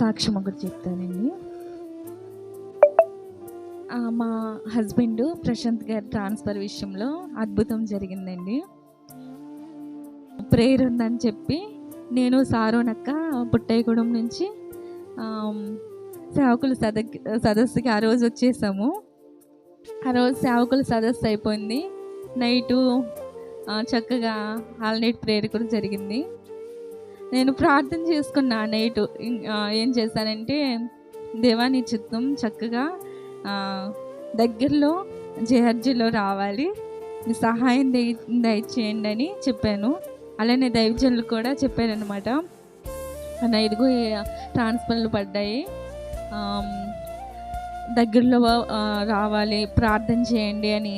సాక్ష్యం ఒకటి చెప్తానండి. మా హస్బెండ్ ప్రశాంత్ గారి ట్రాన్స్ఫర్ విషయంలో అద్భుతం జరిగిందండి. ప్రేయర్ ఉందని చెప్పి నేను సారోనక్క పుట్టయ్యగూడెం నుంచి సేవకుల సద సదస్సుకి ఆ రోజు వచ్చేసాము. ఆ రోజు సేవకుల సదస్సు అయిపోయింది. నైటు చక్కగా ఆల్ నైట్ ప్రేయర్ కూడా జరిగింది. నేను ప్రార్థన చేసుకున్నా నైట్. ఏం చేశానంటే దేవాని చిత్తం చక్కగా దగ్గరలో జేహర్జీలో రావాలి. సహాయం దయ దయచేయండి అని చెప్పాను. అలానే దైవజనులు కూడా చెప్పారనమాట అన్న ఇదిగో ట్రాన్స్ఫర్లు పడ్డాయి. దగ్గరలో రావాలి ప్రార్థన చేయండి అని.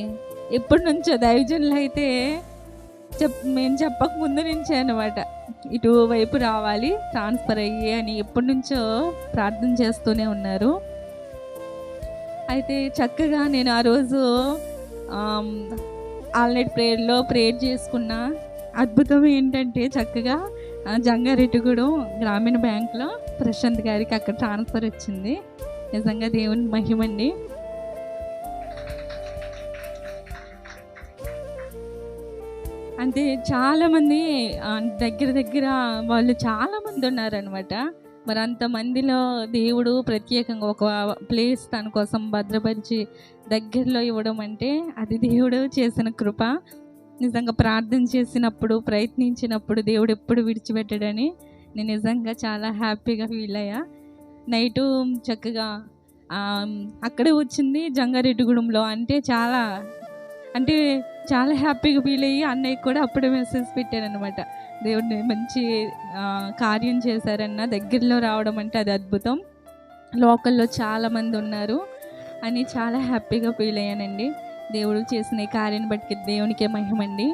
ఎప్పటి నుంచో దైవజనులు అయితే చెప్ మేము చెప్పక ముందు నుంచే అనమాట ఇటువైపు రావాలి. ట్రాన్స్ఫర్ అయ్యి అని ఎప్పటి నుంచో ప్రార్థన చేస్తూనే ఉన్నారు. అయితే చక్కగా నేను ఆ రోజు ఆల్నైట్ ప్రేయర్లో ప్రేయర్ చేసుకున్న అద్భుతం ఏంటంటే చక్కగా జంగారెడ్డిగూడెం గ్రామీణ బ్యాంక్లో ప్రశాంత్ గారికి అక్కడ ట్రాన్స్ఫర్ వచ్చింది. నిజంగా దేవుని మహిమండి. అంటే చాలామంది దగ్గర దగ్గర వాళ్ళు చాలామంది ఉన్నారనమాట మరి అంతమందిలో దేవుడు ప్రత్యేకంగా ఒక ప్లేస్ తన కోసం భద్రపరిచి దగ్గరలో ఇవ్వడం అంటే అది దేవుడు చేసిన కృప. నిజంగా ప్రార్థన చేసినప్పుడు ప్రయత్నించినప్పుడు దేవుడు ఎప్పుడు విడిచిపెట్టడని నేను నిజంగా చాలా హ్యాపీగా ఫీల్ అయ్యా. నైటు చక్కగా అక్కడే వచ్చింది జంగారెడ్డిగూడెంలో. అంటే చాలా అంటే చాలా హ్యాపీగా ఫీల్ అయ్యి అన్నయ్య కూడా అప్పుడే మెసేజ్ పెట్టారనమాట దేవుడిని మంచి కార్యం చేశారన్న దగ్గరలో రావడం అంటే అది అద్భుతం. లోకల్లో చాలామంది ఉన్నారు అని చాలా హ్యాపీగా ఫీల్ అయ్యానండి. దేవుడు చేసిన ఈ కార్యాన్ని బట్టి దేవునికే మహిమండి